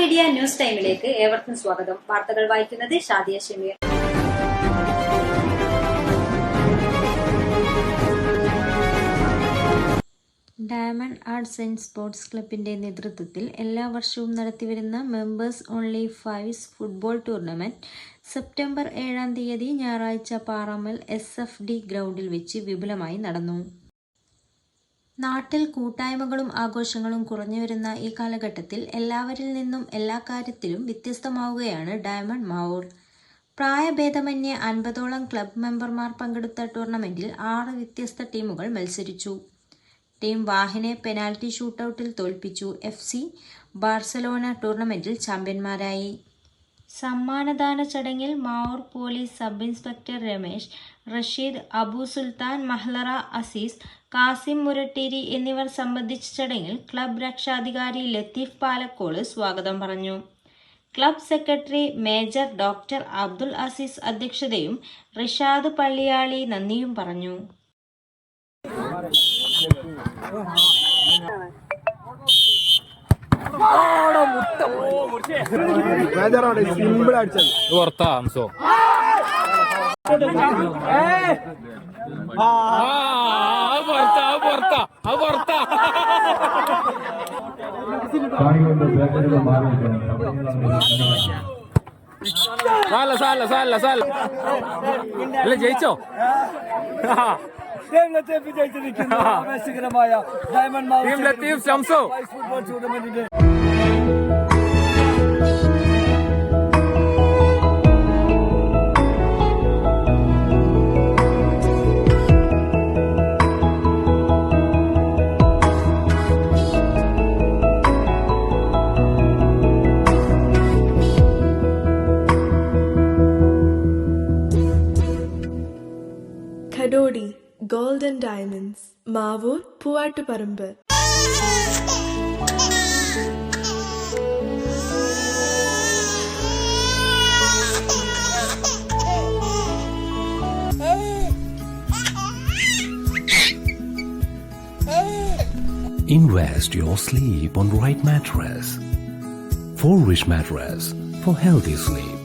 Media news ടൈമിലേക്ക് ഏവർക്കും സ്വാഗതം. വാർത്തകൾ വായിക്കുന്നത് Shadiya Shameer. Diamond arts and sports ക്ലബിന്റെ നേതൃത്വത്തിൽ എല്ലാ വർഷവും നടത്തിവരുന്ന members only fives football tournament September ഏഴാം തീയതി ഞായറാഴ്ച പാറാമൽ എസ് എഫ് ഡി ഗ്രൗണ്ടിൽ വെച്ച് വിപുലമായി നടന്നു. നാട്ടിൽ കൂട്ടായ്മകളും ആഘോഷങ്ങളും കുറഞ്ഞു വരുന്ന ഈ കാലഘട്ടത്തിൽ എല്ലാവരിൽ നിന്നും എല്ലാ കാര്യത്തിലും വ്യത്യസ്തമാവുകയാണ് ഡയമണ്ട് മാവൂർ. പ്രായഭേദമന്യേ അൻപതോളം ക്ലബ് മെമ്പർമാർ പങ്കെടുത്ത ടൂർണമെന്റിൽ ആറ് വ്യത്യസ്ത ടീമുകൾ മത്സരിച്ചു. ടീം വാഹിനെ പെനാൽറ്റി ഷൂട്ടൌട്ടിൽ തോൽപ്പിച്ചു. എഫ് സി ബാർസലോണ ടൂർണമെന്റിൽ ചാമ്പ്യന്മാരായി. സമ്മാനദാന ചടങ്ങിൽ Mavoor police sub inspector Ramesh Rasheed Abu Sultan Mahlara Azeez Kasim Murateri എന്നിവർ സംബന്ധിച്ച ചടങ്ങിൽ ക്ലബ് രക്ഷാധികാരി ലത്തീഫ് പാലക്കോട് സ്വാഗതം പറഞ്ഞു. Club secretary major doctor Abdul Azeez അധ്യക്ഷതയും Rishad Palliyali നന്ദിയും പറഞ്ഞു. ബേജാറോടെ സിമ്പിൾ അടിച്ചത് പുറത്താ അത് പുറത്താ പുറത്താ പുറത്താ സാല സാല സാല സാല അല്ല ജയിച്ചോ രംഗത്തെ വിജയിച്ചിരിക്കുന്നു ആവേശകരമായ ഡയമണ്ട് ടീം ലത്തീഫ് ഫുട്ബോൾ ടൂർണമെന്റിന്റെ gold and diamonds diamonds Mavoor Poovattuparamba Invest your sleep on right mattress. Four Rich Mattress for healthy sleep.